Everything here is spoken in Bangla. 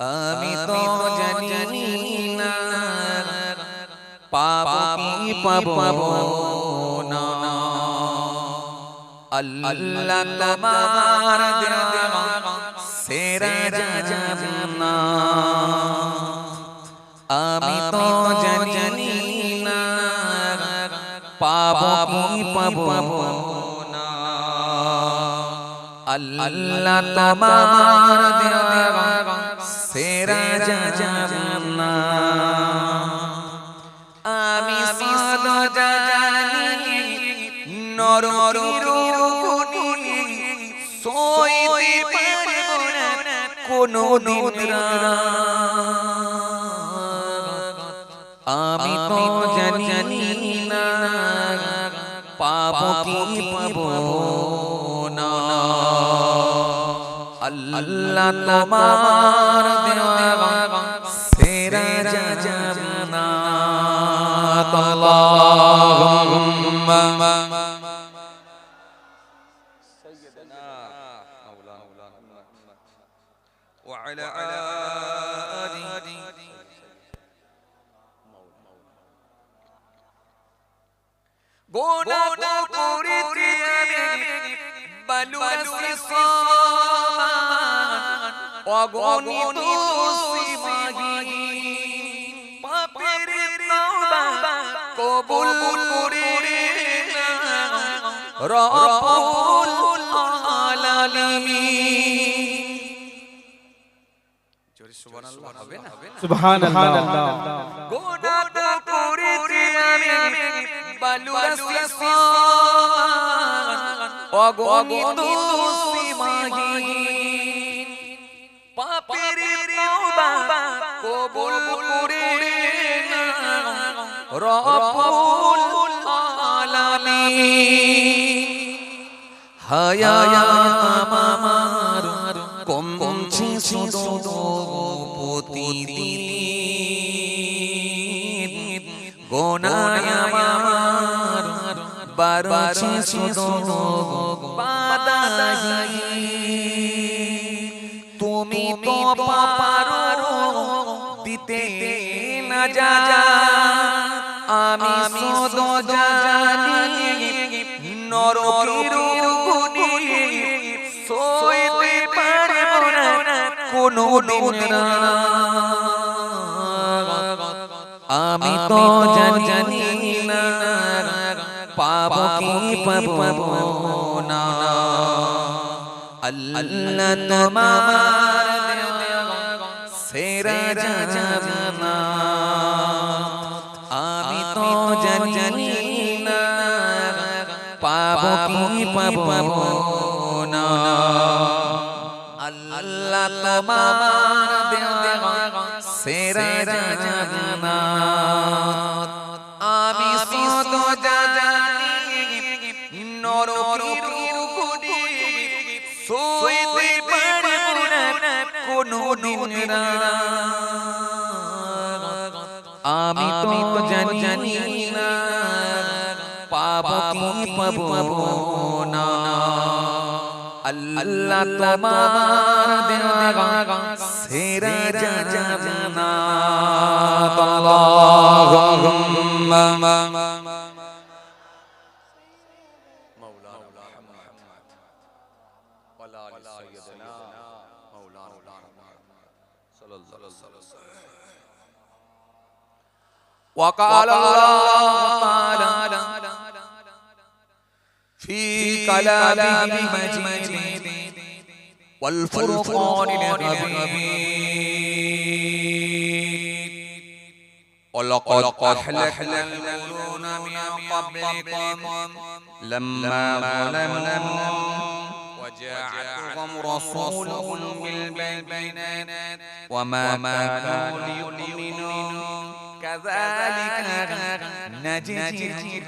আমি তো জানি না। পাবো কি পাবো না। আল্লাহ তোমার দেওয়া সেরা জানা আমি তো জানি না। পাবো কি পাবো না। আল্লাহ তোমার দেওয়া সেরা জানা আমি সদ জানি, নর রুগুনি সইতে কোনো নিদ্রা। আমি তো জানি না, পাবো কি পাবো। আল্লাহ তোমার দেওয়া সেরা জান্নাত। আল্লাহুম্মা। গোনা সমান অগণিত সীমাহীন পাপের তওবা কবুল করে না রব্বুল আলামিন জোরে সুবহানাল্লাহ হবে না সুবহানাল্লাহ গোনা করেছি আমি বালুয়াসি সমান অগণিত সীমাহীন কবুল করে না রব্বুল আলামিন। হায়া আমার কমছে শুধু প্রতিদিন। গোনায় আমার বাড়ছে শুধু বাদাহি তুমি তো পারো দিতে না যা। আমি শুধু জানি নরকের গুনি সইতে পারব না কোনো দিন আমি তো জানি না পাবো কি পাবো না। আল্লাহ তোমার সেরা আমি তো জানি না পাবো কি পাবো। কোনো দিন আমি তো জানি না পাবো কি পাবো না। আল্লাহ তোমার দেওয়া জানা وقال الله تعالى في كلامه المجيد والفرقان الحميد ولقد أهلكنا القرون من قبلكم لما ظلموا وجاءتهم رسولهم بالبينات وما كانوا ليؤمنوا. كذلك نجزي